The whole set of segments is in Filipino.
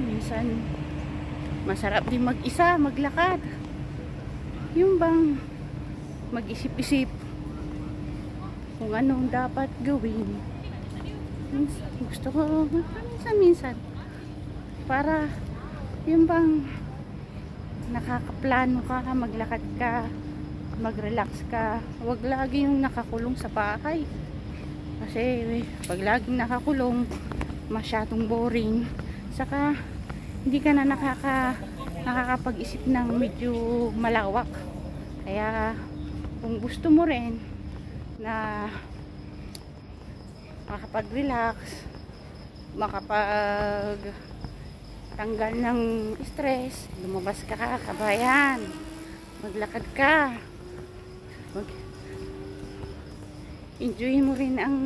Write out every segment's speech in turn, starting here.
minsan masarap din mag-isa, maglakad. Yung bang mag-isip-isip kung anong dapat gawin. Minsan, gusto ko, minsan-minsan, para yung bang nakakaplano ka, maglakad ka, mag-relax ka. Huwag lagi yung nakakulong sa bahay. Kasi pag laging nakakulong, masyadong boring. Saka hindi ka na nakaka nakakapag-isip ng medyo malawak. Kaya kung gusto mo rin na makapag-relax, makapag tanggal ng stress, lumabas ka kabayan, maglakad ka, mag enjoy mo rin ang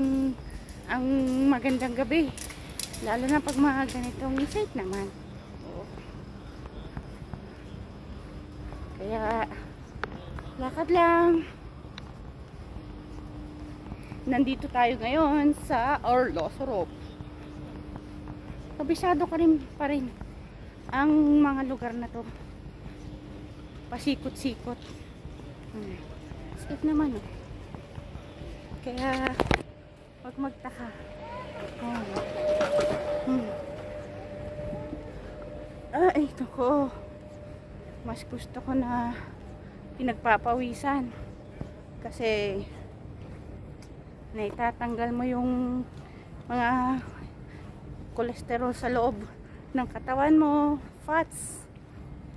ang magandang gabi lalo na pag mga ganitong isip naman Oo. kaya lakad lang nandito tayo ngayon sa Orlosoro kabisado ka rin pa rin ang mga lugar na to pasikot-sikot hmm. skip naman oh. kaya wag magtaka. Ay ko mas gusto ko na pinagpapawisan. Kasi naitatanggal mo yung mga kolesterol sa loob ng katawan mo, fats,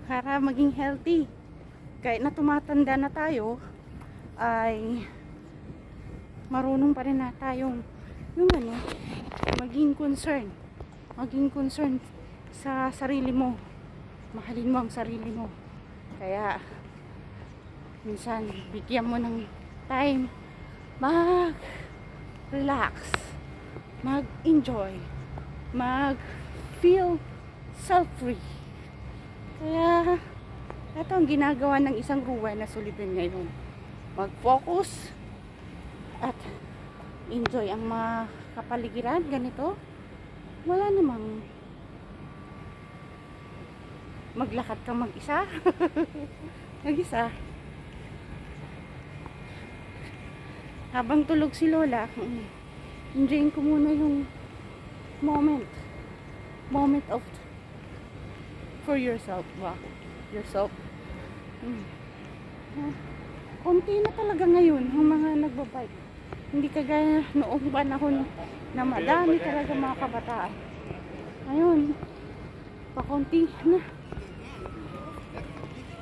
para maging healthy. Kahit na tumatanda na tayo, ay marunong pa rin na tayong yung ano, maging concern. Maging concern sa sarili mo. Mahalin mo ang sarili mo. Kaya, minsan, bigyan mo ng time mag relax mag enjoy mag feel self-free. Kaya, ito ang ginagawa ng isang ruwa na sulibin ngayon. Mag-focus at enjoy ang mga kapaligiran, ganito. Wala namang maglakad ka mag-isa. mag-isa. Habang tulog si Lola, enjoyin ko muna yung moment moment of for yourself ba yourself hmm. Konti na talaga ngayon ang mga nagbabike hindi kagaya noong panahon na madami talaga mga kabataan ngayon pakunti na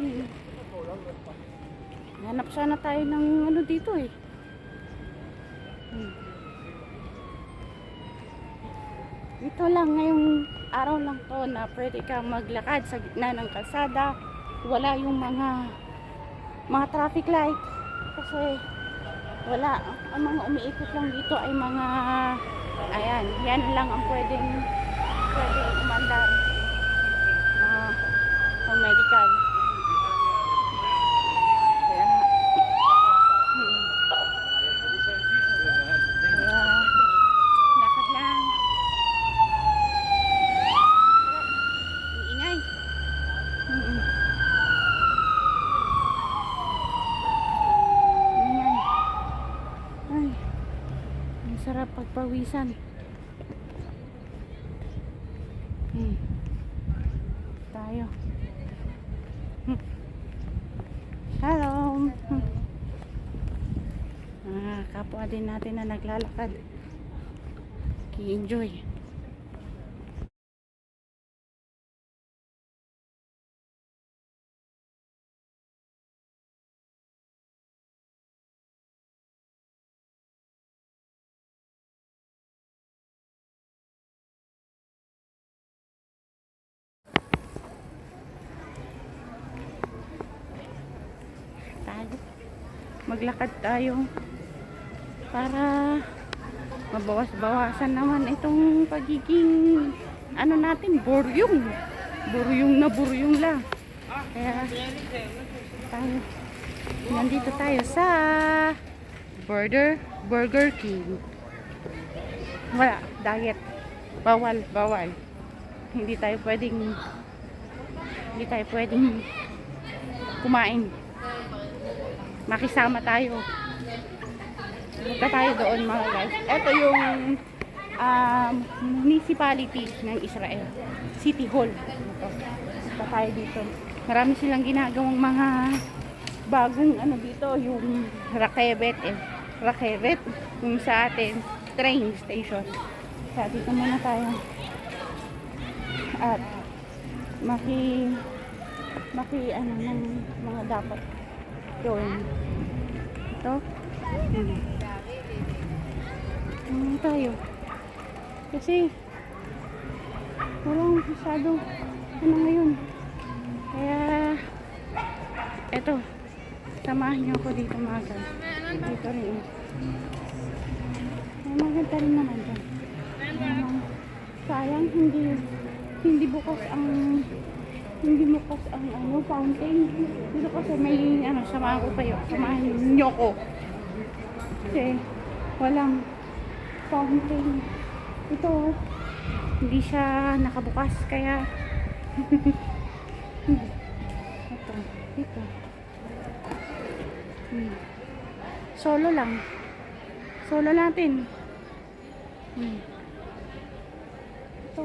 hmm. hanap sana tayo ng ano dito eh hmm. Ito lang ngayong araw lang to na pwede kang maglakad sa gitna ng kalsada. Wala yung mga mga traffic light kasi wala. Ang mga umiikot lang dito ay mga ayan, yan lang ang pwedeng pwedeng umandar. Mga pang medical. Kaya, hmm. Kaya, lakad lang. Iingay. Mm-mm. Iingay. Ay. Ang pagpawisan. Hmm. Tayo. Hmm. Hello. Hmm. Ah, kapwa din natin na naglalakad. Ki-enjoy. Maglakad tayo para mabawas-bawasan naman itong pagiging ano natin, buryong. Buryong na buryong lang. Kaya tayo nandito tayo sa Burger Burger King. Wala, diet. Bawal, bawal. hindi tayo pwedeng hindi tayo pwedeng kumain. Makisama tayo. Punta tayo doon mga guys. Ito yung um, municipality ng Israel. City Hall. Ito. Punta tayo dito. Marami silang ginagawang mga bagong ano dito, yung Rakebet eh. Rakebet. Yung sa atin, train station. Kaya dito muna tayo. At maki maki ano ng mga dapat gawin. Ito. Hmm. Ano tayo? Kasi walang masyado ano ngayon. Kaya eto samahan niyo ako dito mga guys. Dito rin. May maganda rin naman dyan. Sayang hindi hindi bukas ang hindi bukas ang ano fountain. Dito kasi may ano samahan ko kayo. Samahan niyo ko. Kasi walang fountain. Ito hindi siya nakabukas kaya ito dito hmm. solo lang solo natin hmm. ito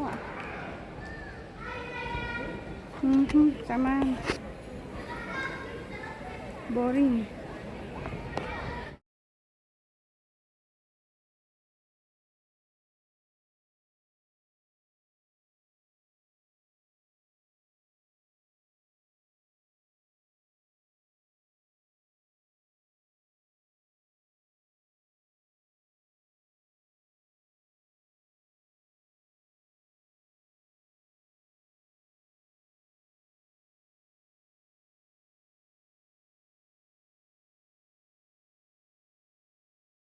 nga mhm sama. Boring